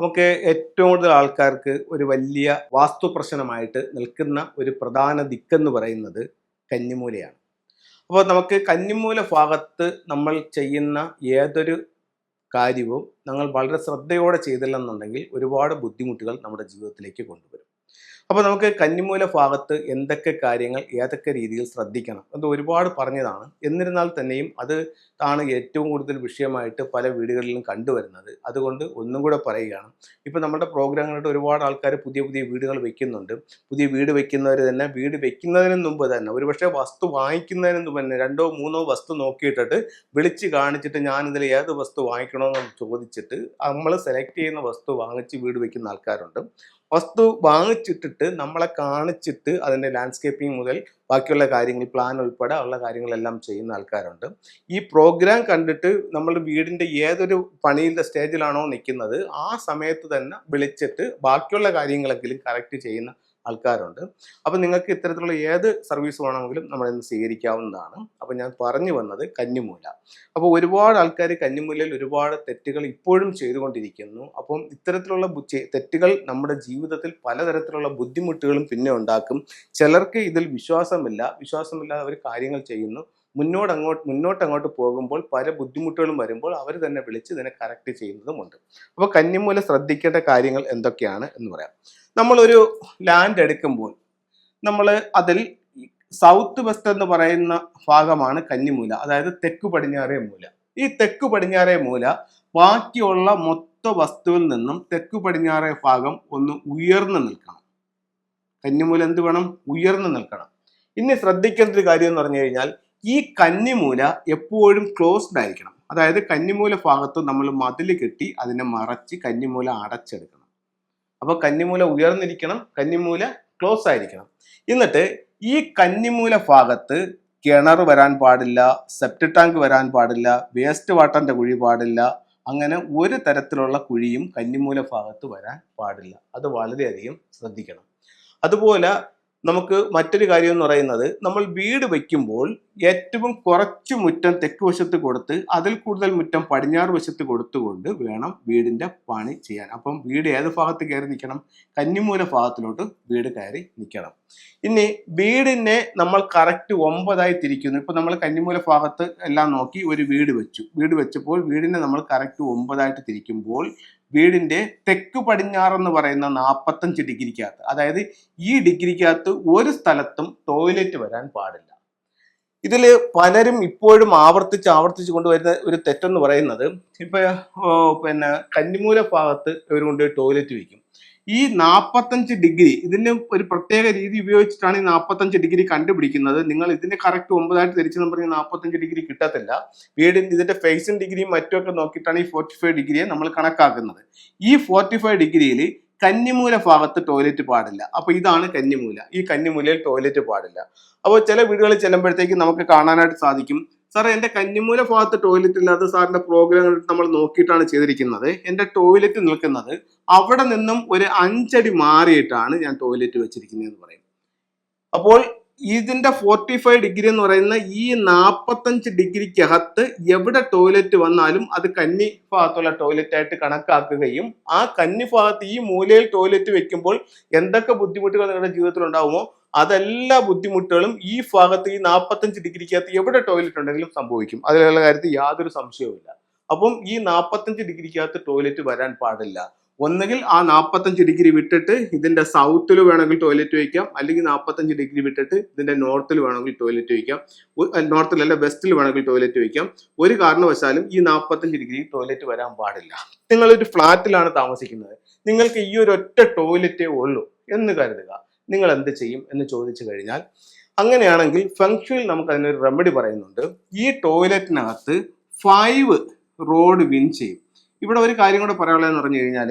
നമുക്ക് ഏറ്റവും കൂടുതൽ ആൾക്കാർക്ക് ഒരു വലിയ വാസ്തു പ്രശ്നമായിട്ട് നിൽക്കുന്ന ഒരു പ്രധാന ദിക്കെന്ന് പറയുന്നത് കന്നിമൂലയാണ്. അപ്പോൾ നമുക്ക് കന്നിമൂല ഭാഗത്ത് നമ്മൾ ചെയ്യുന്ന ഏതൊരു കാര്യവും നമ്മൾ വളരെ ശ്രദ്ധയോടെ ചെയ്തില്ലെന്നുണ്ടെങ്കിൽ ഒരുപാട് ബുദ്ധിമുട്ടുകൾ നമ്മുടെ ജീവിതത്തിലേക്ക് കൊണ്ടുവരും. അപ്പോൾ നമുക്ക് കന്നിമൂല ഭാഗത്ത് എന്തൊക്കെ കാര്യങ്ങൾ ഏതൊക്കെ രീതിയിൽ ശ്രദ്ധിക്കണം? അത് ഒരുപാട് പറഞ്ഞതാണ്. എന്നിരുന്നാൽ തന്നെയും അത് ആണ് ഏറ്റവും കൂടുതൽ വിഷയമായിട്ട് പല വീടുകളിലും കണ്ടുവരുന്നത്. അതുകൊണ്ട് ഒന്നും കൂടെ പറയുകയാണ്. ഇപ്പോൾ നമ്മുടെ പ്രോഗ്രാമുകളുടെ ഒരുപാട് ആൾക്കാർ പുതിയ പുതിയ വീടുകൾ വെക്കുന്നുണ്ട്. പുതിയ വീട് വെക്കുന്നവർ തന്നെ വീട് വെക്കുന്നതിന് മുമ്പ് തന്നെ ഒരുപക്ഷെ വസ്തു വാങ്ങിക്കുന്നതിന് മുമ്പ് തന്നെ രണ്ടോ മൂന്നോ വസ്തു നോക്കിയിട്ടിട്ട് വിളിച്ച് കാണിച്ചിട്ട് ഞാൻ ഇതിൽ ഏത് വസ്തു വാങ്ങിക്കണമെന്ന് ചോദിച്ചിട്ട് നമ്മൾ സെലക്ട് ചെയ്യുന്ന വസ്തു വാങ്ങിച്ച് വീട് വെക്കുന്ന ആൾക്കാരുണ്ട്. വസ്തു വാങ്ങിച്ചിട്ടിട്ട് നമ്മളെ കാണിച്ചിട്ട് അതിന്റെ ലാൻഡ്സ്കേപ്പിംഗ് മുതൽ ബാക്കിയുള്ള കാര്യങ്ങൾ പ്ലാൻ ഉൾപ്പെടെ ഉള്ള കാര്യങ്ങളെല്ലാം ചെയ്യുന്ന ആൾക്കാരുണ്ട്. ഈ പ്രോഗ്രാം കണ്ടിട്ട് നമ്മൾ വീടിന്റെ ഏതൊരു പണിയുടെ സ്റ്റേജിലാണോ നിൽക്കുന്നത് ആ സമയത്ത് തന്നെ വിളിച്ചിട്ട് ബാക്കിയുള്ള കാര്യങ്ങളെങ്കിലും കറക്റ്റ് ചെയ്യുന്ന ആൾക്കാരുണ്ട്. അപ്പോൾ നിങ്ങൾക്ക് ഇത്തരത്തിലുള്ള ഏത് സർവീസ് വേണമെങ്കിലും നമ്മളിന്ന് സ്വീകരിക്കാവുന്നതാണ്. അപ്പോൾ ഞാൻ പറഞ്ഞു വന്നത് കന്നിമൂല. അപ്പോൾ ഒരുപാട് ആൾക്കാർ കന്നിമൂലയിൽ ഒരുപാട് തെറ്റുകൾ ഇപ്പോഴും ചെയ്തുകൊണ്ടിരിക്കുന്നു. അപ്പം ഇത്തരത്തിലുള്ള തെറ്റുകൾ നമ്മുടെ ജീവിതത്തിൽ പലതരത്തിലുള്ള ബുദ്ധിമുട്ടുകളും പിന്നെ ഉണ്ടാക്കും. ചിലർക്ക് ഇതിൽ വിശ്വാസമില്ല. വിശ്വാസമില്ലാതെ അവർ കാര്യങ്ങൾ ചെയ്യുന്നു. മുന്നോട്ട് അങ്ങോട്ട് മുന്നോട്ട് അങ്ങോട്ട് പോകുമ്പോൾ പല ബുദ്ധിമുട്ടുകളും വരുമ്പോൾ അവർ തന്നെ വിളിച്ച് ഇതിനെ കറക്റ്റ് ചെയ്യുന്നതുമുണ്ട്. അപ്പോൾ കന്നിമൂല ശ്രദ്ധിക്കേണ്ട കാര്യങ്ങൾ എന്തൊക്കെയാണ് എന്ന് പറയാം. നമ്മളൊരു ലാൻഡ് എടുക്കുമ്പോൾ നമ്മൾ അതിൽ സൗത്ത് വെസ്റ്റ് എന്ന് പറയുന്ന ഭാഗമാണ് കന്നിമൂല അതായത് തെക്ക് പടിഞ്ഞാറേ മൂല. ഈ തെക്ക് പടിഞ്ഞാറേ മൂല ബാക്കിയുള്ള മൊത്ത വസ്തുവിൽ നിന്നും തെക്ക് പടിഞ്ഞാറേ ഭാഗം ഒന്ന് ഉയർന്നു നിൽക്കണം. കന്നിമൂല എന്ത് വേണം? ഉയർന്നു നിൽക്കണം. ഇനി ശ്രദ്ധിക്കേണ്ട ഒരു കാര്യം എന്ന് പറഞ്ഞു കഴിഞ്ഞാൽ ഈ കന്നിമൂല എപ്പോഴും ക്ലോസ്ഡ് ആയിരിക്കണം. അതായത് കന്നിമൂല ഭാഗത്ത് നമ്മൾ മതിൽ കെട്ടി അതിനെ മറച്ച് കന്നിമൂല അടച്ചെടുക്കണം. അപ്പോൾ കന്നിമൂല ഉയർന്നിരിക്കണം കന്നിമൂല ക്ലോസ് ആയിരിക്കണം. എന്നിട്ട് ഈ കന്നിമൂല ഭാഗത്ത് കിണർ വരാൻ പാടില്ല സെപ്റ്റ് ടാങ്ക് വരാൻ പാടില്ല വേസ്റ്റ് വാട്ടറിന്റെ കുഴി പാടില്ല അങ്ങനെ ഒരു തരത്തിലുള്ള കുഴിയും കന്നിമൂല ഭാഗത്ത് വരാൻ പാടില്ല. അത് വളരെയധികം ശ്രദ്ധിക്കണം. അതുപോലെ നമുക്ക് മറ്റൊരു കാര്യം എന്ന് പറയുന്നത് നമ്മൾ വീട് വയ്ക്കുമ്പോൾ ഏറ്റവും കുറച്ച് മുറ്റം തെക്ക് വശത്ത് കൊടുത്ത് അതിൽ കൂടുതൽ മുറ്റം പടിഞ്ഞാറ് വശത്ത് കൊടുത്തുകൊണ്ട് വേണം വീടിന്റെ പണി ചെയ്യാൻ. അപ്പം വീട് ഏത് ഭാഗത്ത് കയറി നിൽക്കണം? കന്നിമൂല ഭാഗത്തിലോട്ട് വീട് കയറി നിൽക്കണം. ഇനി വീടിനെ നമ്മൾ കറക്റ്റ് ഒമ്പതായി തിരിക്കുന്നു. ഇപ്പം നമ്മൾ കന്നിമൂല ഭാഗത്ത് എല്ലാം നോക്കി ഒരു വീട് വെച്ചു. വീട് വെച്ചപ്പോൾ വീടിനെ നമ്മൾ കറക്റ്റ് ഒമ്പതായിട്ട് തിരിക്കുമ്പോൾ വീടിന്റെ തെക്ക് പടിഞ്ഞാറെന്ന് പറയുന്ന നാൽപ്പത്തഞ്ച് ഡിഗ്രിക്കകത്ത്. അതായത് ഈ ഡിഗ്രിക്കകത്ത് ഒരു സ്ഥലത്തും ടോയ്ലറ്റ് വരാൻ പാടില്ല. ഇതിൽ പലരും ഇപ്പോഴും ആവർത്തിച്ച് ആവർത്തിച്ച് കൊണ്ടുവരുന്ന ഒരു തെറ്റെന്ന് പറയുന്നത് ഇപ്പൊ പിന്നെ കന്നിമൂല ഭാഗത്ത് ഇവർ കൊണ്ട് ടോയ്ലറ്റ് വയ്ക്കും ഈ നാൽപ്പത്തഞ്ച് ഡിഗ്രി ഇതിന് ഒരു പ്രത്യേക രീതി ഉപയോഗിച്ചിട്ടാണ് ഈ നാൽപ്പത്തഞ്ച് ഡിഗ്രി കണ്ടുപിടിക്കുന്നത്. നിങ്ങൾ ഇതിന്റെ കറക്റ്റ് ഒമ്പതായിട്ട് തിരിച്ചെന്ന് പറഞ്ഞ് നാൽപ്പത്തഞ്ച് ഡിഗ്രി കിട്ടത്തില്ല. വീടിന്റെ ഇതിന്റെ ഫേസിങ് ഡിഗ്രിയും മറ്റുമൊക്കെ നോക്കിയിട്ടാണ് ഈ ഫോർട്ടി ഫൈവ് ഡിഗ്രിയെ നമ്മൾ കണക്കാക്കുന്നത്. ഈ ഫോർട്ടി ഫൈവ് ഡിഗ്രിയിൽ കന്നിമൂല ഭാഗത്ത് ടോയ്ലറ്റ് പാടില്ല. അപ്പൊ ഇതാണ് കന്നിമൂല. ഈ കന്നിമൂലയിൽ ടോയ്ലറ്റ് പാടില്ല. അപ്പോൾ ചില വീടുകളിൽ ചെല്ലുമ്പോഴത്തേക്ക് നമുക്ക് കാണാനായിട്ട് സാധിക്കും സാർ എന്റെ കന്നിമൂല ഭാഗത്ത് ടോയ്ലറ്റ് ഇല്ലാതെ സാറിന്റെ പ്രോഗ്രാം നമ്മൾ നോക്കിയിട്ടാണ് ചെയ്തിരിക്കുന്നത്. എന്റെ ടോയ്ലറ്റ് നിൽക്കുന്നത് അവിടെ നിന്നും ഒരു അഞ്ചടി മാറിയിട്ടാണ് ഞാൻ ടോയ്ലറ്റ് വെച്ചിരിക്കുന്നത് എന്ന് പറയും. അപ്പോൾ ഇതിന്റെ ഫോർട്ടി ഫൈവ് ഡിഗ്രി എന്ന് പറയുന്ന ഈ നാൽപ്പത്തഞ്ച് ഡിഗ്രിക്കകത്ത് എവിടെ ടോയ്ലറ്റ് വന്നാലും അത് കന്നി ഭാഗത്തുള്ള ടോയ്ലറ്റ് ആയിട്ട് കണക്കാക്കുകയും ആ കന്നി ഭാഗത്ത് ഈ മൂലയിൽ ടോയ്ലറ്റ് വെക്കുമ്പോൾ എന്തൊക്കെ ബുദ്ധിമുട്ടുകൾ നിങ്ങളുടെ ജീവിതത്തിൽ ഉണ്ടാവുമോ അതെല്ലാ ബുദ്ധിമുട്ടുകളും ഈ ഭാഗത്ത് ഈ നാൽപ്പത്തഞ്ച് ഡിഗ്രിക്കകത്ത് എവിടെ ടോയ്ലറ്റ് ഉണ്ടെങ്കിലും സംഭവിക്കും. അതിലുള്ള കാര്യത്തിൽ യാതൊരു സംശയവുമില്ല. അപ്പം ഈ നാൽപ്പത്തഞ്ച് ഡിഗ്രിക്കകത്ത് ടോയ്ലറ്റ് വരാൻ പാടില്ല. ഒന്നുകിൽ ആ നാൽപ്പത്തഞ്ച് ഡിഗ്രി വിട്ടിട്ട് ഇതിന്റെ സൗത്തിൽ വേണമെങ്കിൽ ടോയ്ലറ്റ് വയ്ക്കാം അല്ലെങ്കിൽ നാൽപ്പത്തഞ്ച് ഡിഗ്രി വിട്ടിട്ട് ഇതിന്റെ നോർത്തിൽ വേണമെങ്കിൽ ടോയ്ലറ്റ് വയ്ക്കാം നോർത്തിലല്ല വെസ്റ്റിൽ വേണമെങ്കിൽ ടോയ്ലറ്റ് വയ്ക്കാം ഒരു കാരണവശാലും ഈ നാൽപ്പത്തഞ്ച് ഡിഗ്രി ടോയ്ലറ്റ് വരാൻ പാടില്ല. നിങ്ങളൊരു ഫ്ലാറ്റിലാണ് താമസിക്കുന്നത്. നിങ്ങൾക്ക് ഈ ഒരു ഒറ്റ ടോയ്ലറ്റേ ഉള്ളൂ എന്ന് കരുതുക. നിങ്ങൾ എന്ത് ചെയ്യും എന്ന് ചോദിച്ചു കഴിഞ്ഞാൽ അങ്ങനെയാണെങ്കിൽ ഫംഗ്ഷനിൽ നമുക്ക് അതിനൊരു റെമഡി പറയുന്നുണ്ട്. ഈ ടോയ്ലറ്റിനകത്ത് ഫൈവ് റോഡ് വിൻ ചെയ്യും. ഇവിടെ ഒരു കാര്യം കൂടെ പറയാനുള്ളതെന്ന് പറഞ്ഞു കഴിഞ്ഞാൽ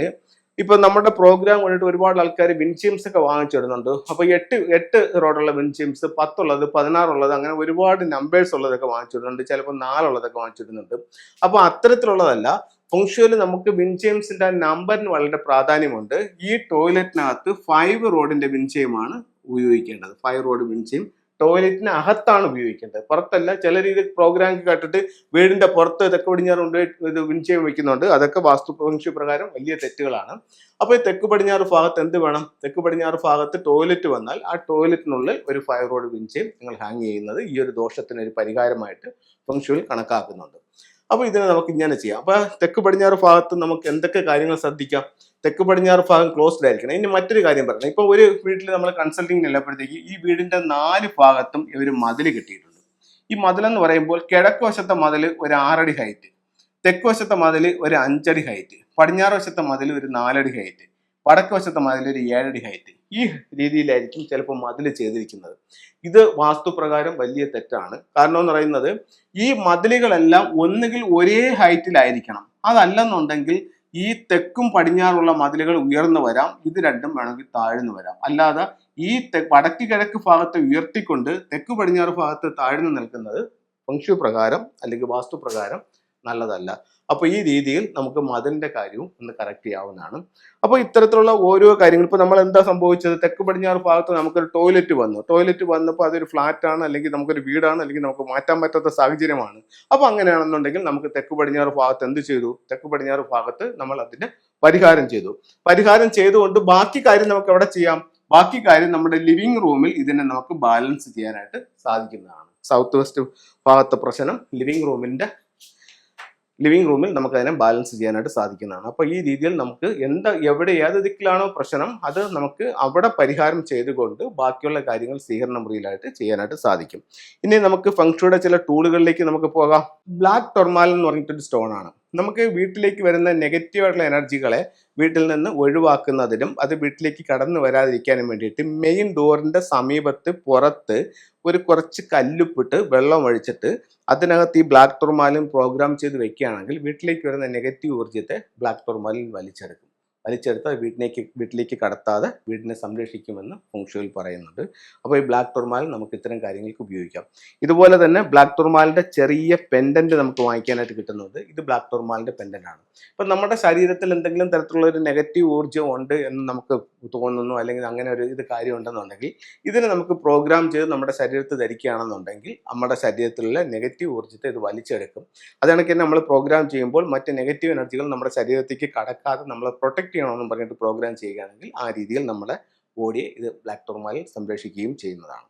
ഇപ്പൊ നമ്മുടെ പ്രോഗ്രാം കണ്ടിട്ട് ഒരുപാട് ആൾക്കാർ വിൻചീംസ് ഒക്കെ വാങ്ങിച്ചു വരുന്നുണ്ട് അപ്പൊ എട്ട് എട്ട് റോഡുള്ള വിൻചീംസ് പത്തുള്ളത് പതിനാറുള്ളത് അങ്ങനെ ഒരുപാട് നമ്പേഴ്സ് ഉള്ളതൊക്കെ വാങ്ങിച്ചു വരുന്നുണ്ട് ചിലപ്പോൾ നാലുള്ളതൊക്കെ വാങ്ങിച്ചു വരുന്നുണ്ട് അപ്പൊ അത്തരത്തിലുള്ളതല്ല ഫംഗ്ഷനിൽ നമുക്ക് വിൻചെയിംസിന്റെ നമ്പറിന് വളരെ പ്രാധാന്യമുണ്ട്. ഈ ടോയ്ലറ്റിനകത്ത് ഫൈവ് റോഡിന്റെ വിൻചെയിമാണ് ഉപയോഗിക്കേണ്ടത്. ഫൈവ് റോഡ് വിൻചെയിം ടോയ്ലറ്റിന് അകത്താണ് ഉപയോഗിക്കേണ്ടത്. പുറത്തല്ല ചില രീതിയിൽ പ്രോഗ്രാം കേട്ടിട്ട് വീടിന്റെ പുറത്ത് ഇതൊക്കെ പടിഞ്ഞാറ് കൊണ്ട് ഇത് വിൻചയം വെക്കുന്നുണ്ട്. അതൊക്കെ വാസ്തു ഫംഗ്ഷൻ പ്രകാരം വലിയ തെറ്റുകളാണ്. അപ്പോൾ ഈ തെക്ക് പടിഞ്ഞാറ് ഭാഗത്ത് എന്ത് വേണം? തെക്ക് പടിഞ്ഞാറ് ഭാഗത്ത് ടോയ്ലറ്റ് വന്നാൽ ആ ടോയ്ലറ്റിനുള്ളിൽ ഒരു ഫയർ റോഡ് വിൻചയം നിങ്ങൾ ഹാങ് ചെയ്യുന്നത് ഈ ഒരു ദോഷത്തിന് ഒരു പരിഹാരമായിട്ട് ഫംഗ്ഷുവിൽ കണക്കാക്കുന്നുണ്ട്. അപ്പോൾ ഇതിനെ നമുക്ക് ഇങ്ങനെ ചെയ്യാം. അപ്പോൾ തെക്ക് പടിഞ്ഞാറ് ഭാഗത്ത് നമുക്ക് എന്തൊക്കെ കാര്യങ്ങൾ ശ്രദ്ധിക്കാം? തെക്ക് പടിഞ്ഞാറ് ഭാഗം ക്ലോസ്ഡ് ആയിരിക്കണം. ഇനി മറ്റൊരു കാര്യം പറയണം ഇപ്പോൾ ഒരു വീട്ടിൽ നമ്മൾ കൺസൾട്ടിങ് ഉള്ളപ്പോഴത്തേക്ക് ഈ വീടിന്റെ നാല് ഭാഗത്തും ഒരു മതിൽ കിട്ടിയിട്ടുണ്ട്. ഈ മതിലെന്ന് പറയുമ്പോൾ കിഴക്ക് വശത്തെ മതിൽ ഒരു ആറടി ഹൈറ്റ് തെക്ക് വശത്തെ മതിൽ ഒരു അഞ്ചടി ഹൈറ്റ് പടിഞ്ഞാറ് വശത്തെ മതിൽ ഒരു നാലടി ഹൈറ്റ് വടക്ക് വശത്തെ മതിൽ ഒരു ഏഴടി ഹൈറ്റ് ഈ രീതിയിലായിരിക്കും ചിലപ്പോൾ മതിൽ ചെയ്തിരിക്കുന്നത്. ഇത് വാസ്തുപ്രകാരം വലിയ തെറ്റാണ്. കാരണം എന്ന് പറയുന്നത് ഈ മതിലുകളെല്ലാം ഒന്നുകിൽ ഒരേ ഹൈറ്റിലായിരിക്കണം അതല്ലെന്നുണ്ടെങ്കിൽ ഈ തെക്കും പടിഞ്ഞാറുള്ള മതിലുകൾ ഉയർന്നു വരാം. ഇത് രണ്ടും വേണമെങ്കിൽ താഴ്ന്നു വരാം. അല്ലാതെ ഈ തെ- വടക്ക് കിഴക്ക് ഭാഗത്തെ ഉയർത്തിക്കൊണ്ട് തെക്ക് പടിഞ്ഞാറ് ഭാഗത്ത് താഴ്ന്നു നിൽക്കുന്നത് ഫംഗ്ഷു പ്രകാരം അല്ലെങ്കിൽ വാസ്തു പ്രകാരം നല്ലതല്ല. അപ്പോൾ ഈ രീതിയിൽ നമുക്ക് മതിലിന്റെ കാര്യവും ഒന്ന് കറക്റ്റ് ചെയ്യാവുന്നതാണ്. അപ്പോൾ ഇത്തരത്തിലുള്ള ഓരോ കാര്യങ്ങൾ ഇപ്പോൾ നമ്മൾ എന്താ സംഭവിച്ചത്? തെക്ക് പടിഞ്ഞാറ് ഭാഗത്ത് നമുക്കൊരു ടോയ്ലറ്റ് വന്നു. ടോയ്ലറ്റ് വന്നപ്പോൾ അതൊരു ഫ്ലാറ്റ് ആണ് അല്ലെങ്കിൽ നമുക്കൊരു വീടാണ് അല്ലെങ്കിൽ നമുക്ക് മാറ്റാൻ പറ്റാത്ത സാഹചര്യമാണ്. അപ്പോൾ അങ്ങനെയാണെന്നുണ്ടെങ്കിൽ നമുക്ക് തെക്ക് പടിഞ്ഞാറ് ഭാഗത്ത് എന്ത് ചെയ്തു? തെക്ക് പടിഞ്ഞാറ് ഭാഗത്ത് നമ്മൾ അതിന് പരിഹാരം ചെയ്തു. പരിഹാരം ചെയ്തുകൊണ്ട് ബാക്കി കാര്യം നമുക്ക് എവിടെ ചെയ്യാം? ബാക്കി കാര്യം നമ്മുടെ ലിവിംഗ് റൂമിൽ ഇതിനെ നമുക്ക് ബാലൻസ് ചെയ്യാനായിട്ട് സാധിക്കുന്നതാണ്. സൗത്ത് വെസ്റ്റ് ഭാഗത്തെ പ്രശ്നം ലിവിംഗ് റൂമിന്റെ ലിവിംഗ് റൂമിൽ നമുക്ക് അതിനെ ബാലൻസ് ചെയ്യാനായിട്ട് സാധിക്കുന്നതാണ്. അപ്പോൾ ഈ രീതിയിൽ നമുക്ക് എന്താ എവിടെ ഏത് ദിക്കിലാണോ പ്രശ്നം അത് നമുക്ക് അവിടെ പരിഹാരം ചെയ്തുകൊണ്ട് ബാക്കിയുള്ള കാര്യങ്ങൾ സ്വീകരണ മുറിയിലായിട്ട് ചെയ്യാനായിട്ട് സാധിക്കും. ഇനി നമുക്ക് ഫംഗ്ഷയുടെ ചില ടൂളുകളിലേക്ക് നമുക്ക് പോകാം. ബ്ലാക്ക് ടൊർമാൽ എന്ന് പറഞ്ഞിട്ടൊരു സ്റ്റോൺ ആണ്. നമുക്ക് വീട്ടിലേക്ക് വരുന്ന നെഗറ്റീവായിട്ടുള്ള എനർജികളെ വീട്ടിൽ നിന്ന് ഒഴിവാക്കുന്നതിനും അത് വീട്ടിലേക്ക് കടന്നു വരാതിരിക്കാനും വേണ്ടിയിട്ട് മെയിൻ ഡോറിന്റെ സമീപത്ത് പുറത്ത് ഒരു കുറച്ച് കല്ലുപ്പിട്ട് വെള്ളം ഒഴിച്ചിട്ട് അതിനകത്ത് ഈ ബ്ലാക്ക് ടൊർമാലിൻ പ്രോഗ്രാം ചെയ്ത് വെക്കുകയാണെങ്കിൽ വീട്ടിലേക്ക് വരുന്ന നെഗറ്റീവ് ഊർജത്തെ ബ്ലാക്ക് ടൊർമാലിൻ വലിച്ചെടുക്കും. വലിച്ചെടുത്ത് അത് വീട്ടിലേക്ക് വീട്ടിലേക്ക് കടത്താതെ വീടിനെ സംരക്ഷിക്കുമെന്ന് ഫുങ്ഷുവിൽ പറയുന്നുണ്ട്. അപ്പോൾ ഈ ബ്ലാക്ക് ടൊർമാലിൻ നമുക്ക് ഇത്തരം കാര്യങ്ങൾക്ക് ഉപയോഗിക്കാം. ഇതുപോലെ തന്നെ ബ്ലാക്ക് തുർമാലിന്റെ ചെറിയ പെൻഡന്റ് നമുക്ക് വാങ്ങിക്കാനായിട്ട് കിട്ടുന്നത് ഇത് ബ്ലാക്ക് തുർമാലിന്റെ പെൻഡന്റ് ആണ് ഇപ്പം നമ്മുടെ ശരീരത്തിൽ എന്തെങ്കിലും തരത്തിലുള്ള ഒരു നെഗറ്റീവ് ഊർജം ഉണ്ട് എന്ന് നമുക്ക് തോന്നുന്നു അല്ലെങ്കിൽ അങ്ങനെ ഒരു ഇത് കാര്യം ഉണ്ടെന്നുണ്ടെങ്കിൽ ഇതിനെ നമുക്ക് പ്രോഗ്രാം ചെയ്ത് നമ്മുടെ ശരീരത്തിൽ ധരിക്കുകയാണെന്നുണ്ടെങ്കിൽ നമ്മുടെ ശരീരത്തിലുള്ള നെഗറ്റീവ് ഊർജത്തെ ഇത് വലിച്ചെടുക്കും. അതാണെങ്കിൽ നമ്മൾ പ്രോഗ്രാം ചെയ്യുമ്പോൾ മറ്റ് നെഗറ്റീവ് എനർജികൾ നമ്മുടെ ശരീരത്തേക്ക് കടക്കാതെ നമ്മളെ പ്രൊട്ടക്ട് ചെയ്യണമെന്നും പറഞ്ഞിട്ട് പ്രോഗ്രാം ചെയ്യുകയാണെങ്കിൽ ആ രീതിയിൽ നമ്മുടെ ബോഡിയെ ഇത് ബ്ലാക്ക് ടോർമാലിൽ സംരക്ഷിക്കുകയും ചെയ്യുന്നതാണ്.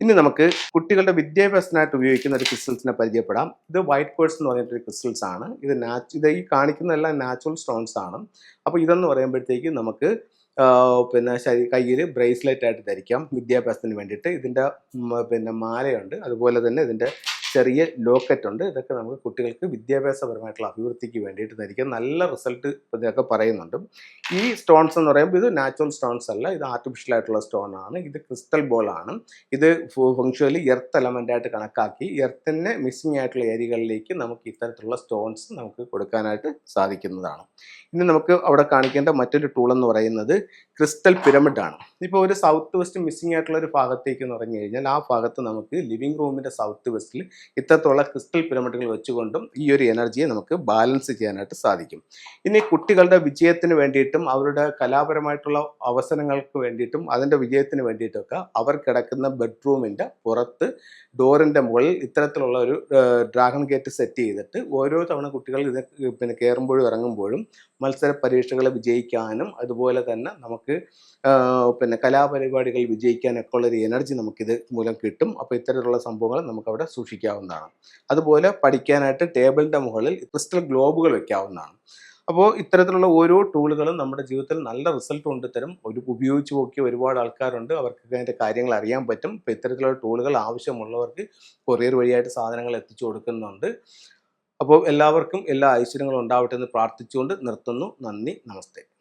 ഇനി നമുക്ക് കുട്ടികളുടെ വിദ്യാഭ്യാസത്തിനായിട്ട് ഉപയോഗിക്കുന്ന ഒരു ക്രിസ്റ്റൽസിനെ പരിചയപ്പെടാം. ഇത് വൈറ്റ് പേഴ്സ് എന്ന് പറഞ്ഞിട്ടൊരു ക്രിസ്റ്റൽസ് ആണ്. ഇത് നാച്ച് ഇത് ഈ കാണിക്കുന്നതെല്ലാം നാച്ചുറൽ സ്റ്റോൺസ് ആണ്. അപ്പോൾ ഇതെന്ന് പറയുമ്പോഴത്തേക്ക് നമുക്ക് പിന്നെ ശരീ കയ്യിൽ ബ്രേസ്ലെറ്റ് ആയിട്ട് ധരിക്കാം. വിദ്യാഭ്യാസത്തിന് വേണ്ടിയിട്ട്. ഇതിന്റെ പിന്നെ മാലയുണ്ട്. അതുപോലെ തന്നെ ഇതിന്റെ ചെറിയ ലോക്കറ്റ് ഉണ്ട്. ഇതൊക്കെ നമുക്ക് കുട്ടികൾക്ക് വിദ്യാഭ്യാസപരമായിട്ടുള്ള അഭിവൃദ്ധിക്ക് വേണ്ടിയിട്ട് ധരിക്കാം നല്ല റിസൾട്ട് ഇതൊക്കെ പറയുന്നുണ്ട്. ഈ സ്റ്റോൺസ് എന്ന് പറയുമ്പോൾ ഇത് നാച്ചുറൽ സ്റ്റോൺസ് അല്ല. ഇത് ആർട്ടിഫിഷ്യൽ ആയിട്ടുള്ള സ്റ്റോൺ ആണ്. ഇത് ക്രിസ്റ്റൽ ബോൾ ആണ്. ഇത് ഫങ്ഷലി എർത്ത് എലമെന്റ് ആയിട്ട് കണക്കാക്കി എർത്തിന്റെ മിസ്സിംഗ് ആയിട്ടുള്ള ഏരിയകളിലേക്ക് നമുക്ക് ഇത്തരത്തിലുള്ള സ്റ്റോൺസ് നമുക്ക് കൊടുക്കാനായിട്ട് സാധിക്കുന്നതാണ്. ഇനി നമുക്ക് അവിടെ കാണിക്കേണ്ട മറ്റൊരു ടൂൾ എന്ന് പറയുന്നത് ക്രിസ്റ്റൽ പിരമിഡാണ് ഇപ്പോൾ ഒരു സൗത്ത് വെസ്റ്റ് മിസ്സിംഗ് ആയിട്ടുള്ള ഒരു ഭാഗത്തേക്ക് എന്ന് പറഞ്ഞു കഴിഞ്ഞാൽ ആ ഭാഗത്ത് നമുക്ക് ലിവിംഗ് റൂമിന്റെ സൗത്ത് വെസ്റ്റിൽ ഇത്തരത്തുള്ള ക്രിസ്റ്റൽ പിരമിഡുകൾ വെച്ചുകൊണ്ടും ഈ ഒരു എനർജിയെ നമുക്ക് ബാലൻസ് ചെയ്യാനായിട്ട് സാധിക്കും. ഇനി കുട്ടികളുടെ വിജയത്തിന് വേണ്ടിയിട്ടും അവരുടെ കലാപരമായിട്ടുള്ള അവസരങ്ങൾക്ക് വേണ്ടിയിട്ടും അതിന്റെ വിജയത്തിന് വേണ്ടിയിട്ടൊക്കെ അവർ കിടക്കുന്ന ബെഡ്റൂമിന്റെ പുറത്ത് ഡോറിന്റെ മുകളിൽ ഇത്തരത്തിലുള്ള ഒരു ഡ്രാഗൺ ഗേറ്റ് സെറ്റ് ചെയ്തിട്ട് ഓരോ തവണ കുട്ടികൾ ഇത് പിന്നെ കയറുമ്പോഴും ഇറങ്ങുമ്പോഴും മത്സര പരീക്ഷകളെ വിജയിക്കാനും അതുപോലെ തന്നെ നമുക്ക് ആ, പിന്നെ കലാപരിപാടികൾ വിജയിക്കാനൊക്കെ ഉള്ളൊരു എനർജി നമുക്കിത് മൂലം കിട്ടും. അപ്പോൾ ഇത്തരത്തിലുള്ള സംഭവങ്ങൾ നമുക്കവിടെ സൂക്ഷിക്കാവുന്നതാണ്. അതുപോലെ പഠിക്കാനായിട്ട് ടേബിളിന്റെ മുകളിൽ ക്രിസ്റ്റൽ ഗ്ലോബുകൾ വെക്കാവുന്നതാണ്. അപ്പോൾ ഇത്തരത്തിലുള്ള ഓരോ ടൂളുകളും നമ്മുടെ ജീവിതത്തിൽ നല്ല റിസൾട്ട് കൊണ്ടുതരും ഒരു ഉപയോഗിച്ച് നോക്കിയ ഒരുപാട് ആൾക്കാരുണ്ട്. അവർക്ക് അതിന്റെ കാര്യങ്ങൾ അറിയാൻ പറ്റും. ഇപ്പോൾ ഇത്തരത്തിലുള്ള ടൂളുകൾ ആവശ്യമുള്ളവർക്ക് കൊറിയർ വഴിയായിട്ട് സാധനങ്ങൾ എത്തിച്ചു കൊടുക്കുന്നുണ്ട്. അപ്പോൾ എല്ലാവർക്കും എല്ലാ ഐശ്വര്യങ്ങളും ഉണ്ടാവട്ടെ എന്ന് പ്രാർത്ഥിച്ചുകൊണ്ട് നിർത്തുന്നു. നന്ദി നമസ്തേ.